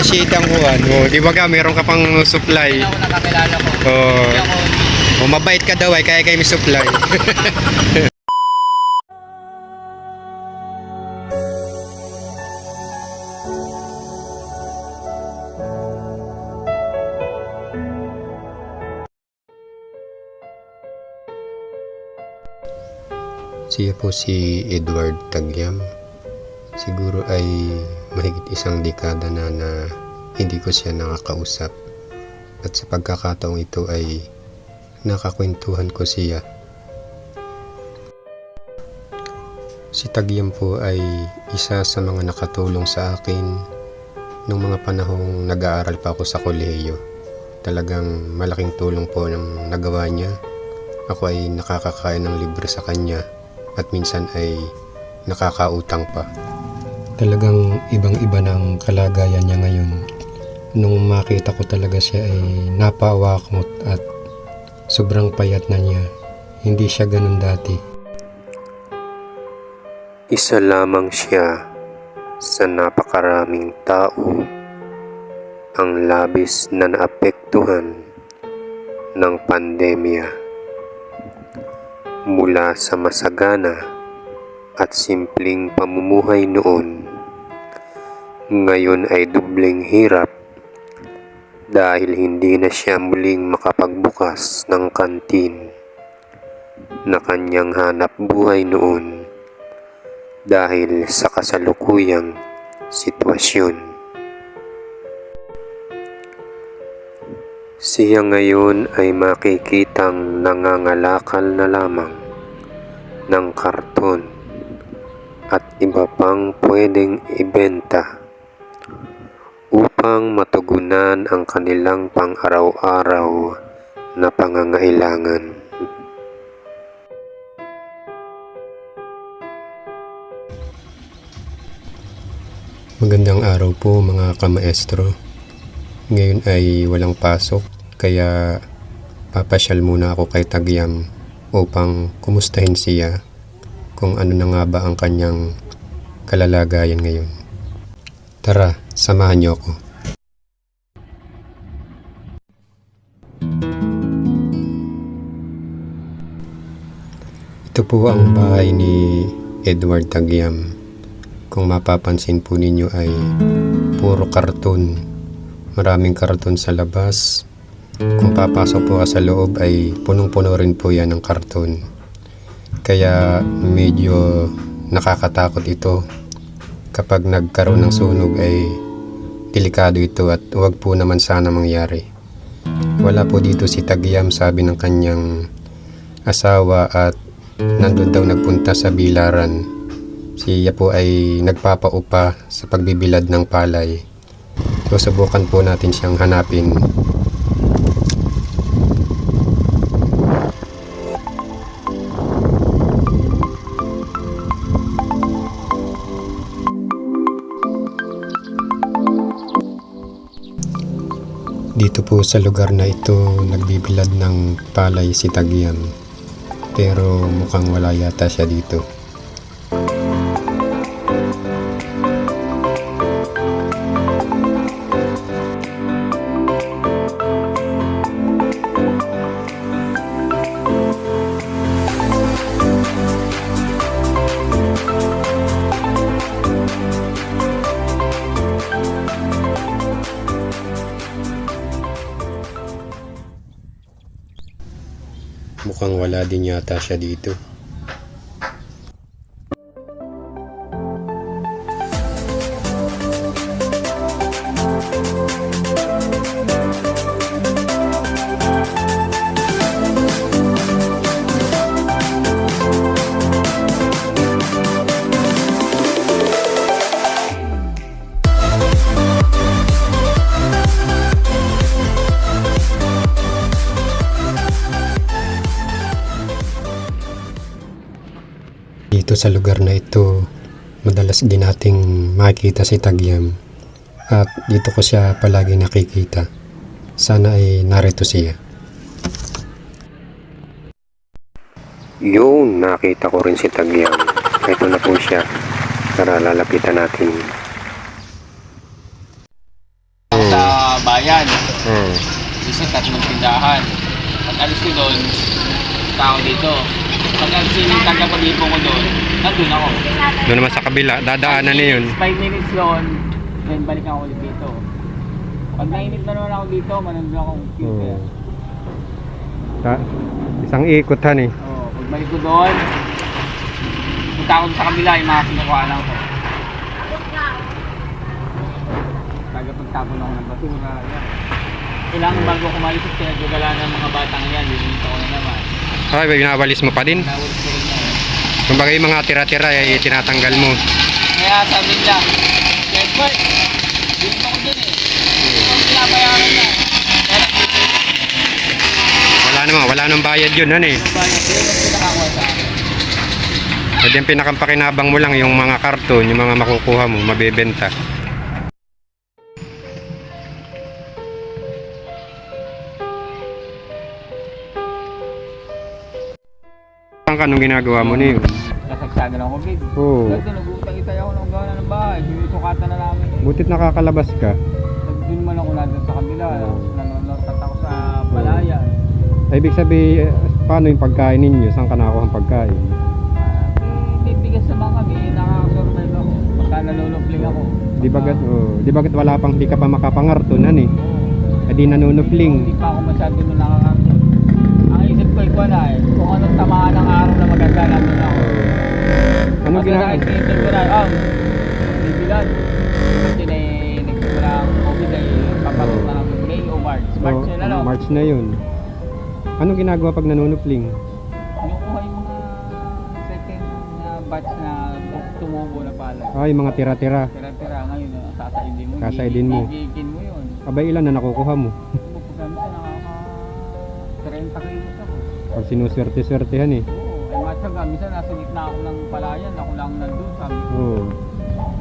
sa sheet ang kuhan. O, di ba ka, meron ka pang supply. Hindi ako nakakilala ko. O, Hindi ako o mabait ka daw ay, kaya kayo may supply. Siya po si Edward Tagyam. Siguro ay mahigit isang dekada na na hindi ko siya nakakausap. At sa pagkakataong ito ay nakakwentuhan ko siya. Si Tagyam po ay isa sa mga nakatulong sa akin nung mga panahong nag-aaral pa ako sa kolehiyo. Talagang malaking tulong po ng nagawa niya. Ako ay nakakakain ng libre sa kanya at minsan ay nakakautang pa. Talagang ibang-iba ng kalagayan niya ngayon. Nung makita ko talaga siya ay napawakmot at sobrang payat na niya. Hindi siya ganun dati. Isa lamang siya sa napakaraming tao ang labis na naapektuhan ng pandemya mula sa masagana at simpleng pamumuhay noon. Ngayon ay dubling hirap dahil hindi na siya muling makapagbukas ng kantin na kanyang hanap buhay noon dahil sa kasalukuyang sitwasyon. Siya ngayon ay makikitang nangangalakal na lamang ng karton at iba pang pwedeng ibenta upang matugunan ang kanilang pang-araw-araw na pangangailangan. Magandang araw po mga kamaestro. Ngayon ay walang pasok kaya papasyal muna ako kay Tagyam upang kumustahin siya kung ano na nga ba ang kanyang kalalagayan ngayon. Tara, samahan niyo ako. Ito po ang bahay ni Edward Tagyam. Kung mapapansin po ninyo ay puro karton. Maraming karton sa labas. Kung papasok po ka sa loob ay punong-puno rin po yan ng karton. Kaya medyo nakakatakot ito. Kapag nagkaroon ng sunog ay delikado ito at huwag po naman sana mangyari. Wala po dito si Tagyam sabi ng kanyang asawa at nandun daw nagpunta sa bilaran. Siya po ay nagpapaupa sa pagbibilad ng palay. Susubukan po natin siyang hanapin. Po sa lugar na ito nagbibilad ng palay si Tagyam. Pero mukhang wala yata siya dito. Mukhang wala din yata siya dito. Sa lugar na ito, madalas din nating makikita si Tagyam. At dito ko siya palagi nakikita. Sana ay narito siya. Yun, nakita ko rin si Tagyam. Ito na po siya. Tara, lalapitan natin. yan. Oo. Isa tatlong tindahan. Pag alis ko doon, tao dito. Pag yung tagapag-ipo ko doon, nandun ako. Doon naman sa kabila, dadaanan na yun. 5 minutes doon, then balik ako ulit dito. Pag nainit na naman ako dito, manandun ako Oo. computer. Ta- isang ikot han eh. Oo, pag balik ko doon, punta ako sa kabila, yung mga kinukuha lang ko. Tagapagtapon ako ng basura, yan. Kailangan bago kumalis at pinagagala ng mga batang yan, dito ko na naman. Ay, binawalis mo pa din. Kumbaga yung mga tira-tira ay tinatanggal mo. Kaya sabi nila, Edward, dito ko dun eh. Kung pinabayaran na. Wala naman, wala nang bayad yun, han eh. yun. Pwede yung pinakampakinabang mo lang yung mga karton, yung mga makukuha mo, mabebenta. Ang kanong ginagawa mo niyo? Kasagsagan ako, babe. Oo. Dahil doon, nag-uutang itay ako ng gawa ng bahay. Sinusukatan na namin. Butit nakakalabas ka. Doon man ako nandun sa kabila. Nanonood ako sa palaya. Ay, ibig sabihin, eh, paano yung pagkain ninyo? Saan ka nakakuha ang pagkain? May bigas naman kami, nakakasurvive ako. Pagka nanunupling ako. Di bagat, oh, di bagat wala pang, di ka pa makapangarton, han eh. Oo. Eh, di nanunupling. Hindi pa ako masyado nung nakakakit. Ang ikaw na eh, kung anong tamaan ng araw na maganda namin ako. Anong ginagawa? Ko na, ah, bibilan. Kasi na nagsimula ang COVID ay papasok na ng May o March. March ano? Oh, March na yun. Anong ginagawa pag nanunupling? Kinukuha yung mga second na batch na tumubo na pala. Ah, yung mga tira-tira. Tira-tira ngayon, ah, sasaidin mo. Sasaidin mo. Gigigin mo yun. Abay, ilan na nakukuha mo? Pag sinuswerte-swertehan eh. Oo, ay matyaga. Minsan nasa gitna ako ng palayan, ako lang nandun. Sabi ko, Oo.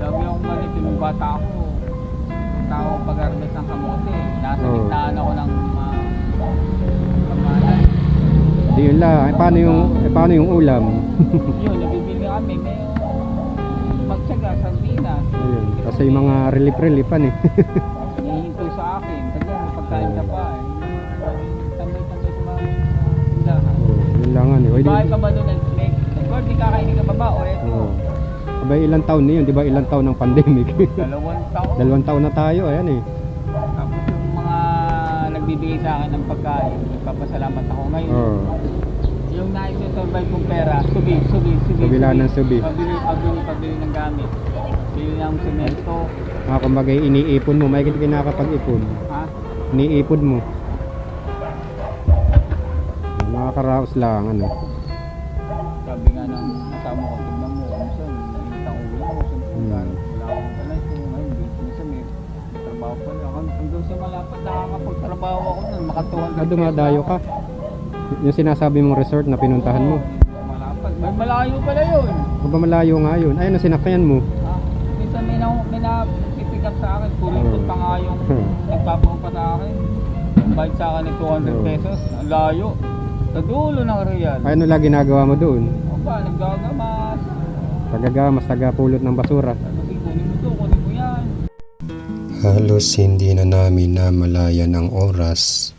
lagi akong ganito nung bata ako. Tao pag-harvest ng kamote. Nasa Oo. gitnaan ako ng uh, kamalan. Di yun lang. Eh, paano yung, eh, paano yung ulam? Yun, nabibili kami. May magtyaga, sardinas. Ayun. Kasi yung mga relief-reliefan eh. yun lang ano. eh. Bakit ka ba doon nag-make? Nag-work, di kakainin ka pa ba? O eto, Oo. Abay, ilang taon na yun? Di ba ilang taon ng pandemic? dalawang taon. Dalawang taon na tayo. Ayan eh. Tapos yung mga nagbibigay sa akin ng pagkain, nagpapasalamat ako ngayon. Oo. Yung nai-survive kong pera, subi, subi, subi. Kabila ng subi. Pabili, pabili, pabili ng gamit. Bili ng semento. Ah, kumbaga iniipon mo. May kinakapag-ipon. Ha? Iniipon mo. Nakakaraos lang ano. Sabi nga ng kasama ko, tignan mo, minsan, nainit ang ulo ko, siyempre, Hmm. wala akong balay ko, ngayon, minsan may trabaho pa lang. Hang- Hanggang sa malapad, nakakapagtrabaho ako nun, maka 200 Ah, dumadayo ka. Yung sinasabi mong resort na pinuntahan mo. Malapad. May malayo pala yun. Kung ba malayo nga yun? Ayun, ang sinakyan mo. Ah, minsan may na may na pick up sa akin, kulingkot pa nga yung Hmm. nagpapaupa sa akin. Ang bayad sa akin ng 200 Oh. pesos, ang layo. Sa dulo ng real. Ay, ano lang ginagawa mo doon? O ba, naggagamas. Tagagamas, tagapulot ng basura. Kasi kunin mo to, kunin mo yan. Halos hindi na namin namalayan ang oras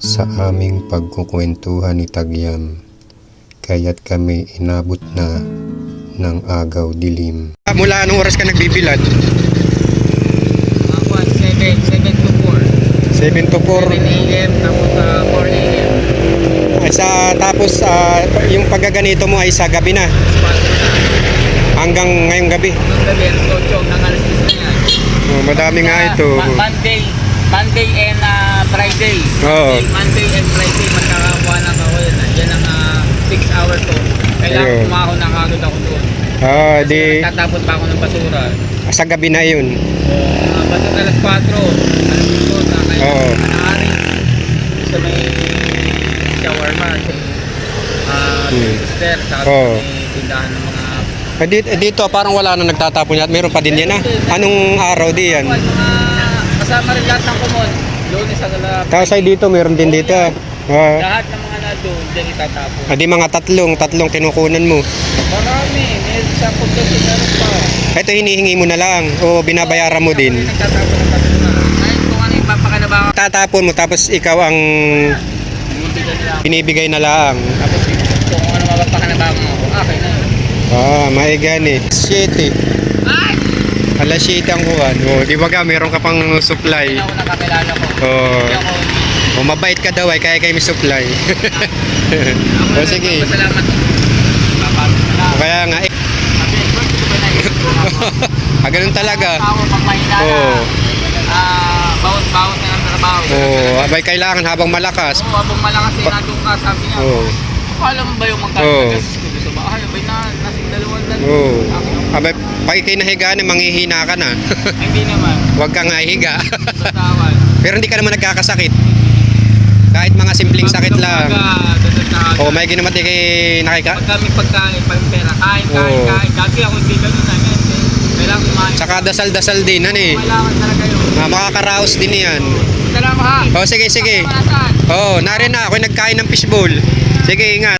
sa aming pagkukwentuhan ni Tagyam. Kaya't kami inabot na ng agaw dilim. Mula anong oras ka nagbibilad? Ako, 7, 7 to 4. 7 to 4. 7 a.m. tapos sa 4 a.m. Ay, sa, tapos ah, yung paggaganito mo ay sa gabi na. 4 na. Hanggang ngayong gabi. Hanggang gabi, alas 8, ng alas 6 na yan. Oh, madami nga ito. Monday, Monday and ah, Friday. Oo. Monday, Monday and Friday magkakakuha na ako yun. Yan ang 6 hours ko. Kailangan Ayun. kumako na kagad ako doon. Ah, Kasi di nagtatapon pa ako ng basura. sa gabi na yun. Uh, basta alas 4, alas 5, na kayo Oo. anaari. Sa may shawarma. Ah, Hmm. sister, Oo. may tindahan ng mga Eh, dito, dito parang wala na nagtatapon yan. Meron pa din yan ah. Anong araw di yan? Mga kasama rin lahat ng kumon. Lunes sa galap. Tapos ay dito, meron din dito. ah. Ah, Lahat ng mga na doon, dyan itatapon. ah, di mga tatlong, tatlong kinukunan mo. Marami. May sa pagkasin meron pa. Ito hinihingi mo na lang o binabayaran mo din. Nagtatapon ng basura. Kahit kung ano yung. Tatapon mo tapos ikaw ang. Binibigay na lang. Tapos kung ano mapapakinabangan ako, okay na. Ah, maigan eh. 7. Ay! Alas 7 ang kuhan. Oh, di ba ka, meron ka pang supply. Nakakilala ko. Oh, Hindi oh mabait ka daw ay kaya kayo may supply. O sige. Salamat. Kaya nga, eh, ah, ganun talaga. Oo. Ah, bawat-bawat na ng trabaho. Oh, abay kailangan habang malakas. Oo, habang malakas eh, nandun ka, sabi niya. Oh, Akala mo ba yung magkano Oo. na gastos ko sa bahay? Abay na, nasa dalawang dan. oh. Abay, pag ikay nahiga na, manghihina ka na. Hindi naman. Huwag kang higa. Pero hindi ka naman nagkakasakit. Kahit mga simpleng sakit lang. Oh, may ginamat kay nakika. Pag kami pagkain, pag pera, kain, kain, Oo. kain. Dati ako hindi ganun na eh. Kailangan kumain. Tsaka dasal-dasal din, ano eh. Kailangan talaga yun. Ah, makakaraos din yan. Salamat ha. Oh, sige, sige. Oh, narin na. Ako nagkain ng fishbowl. Sige, ingat.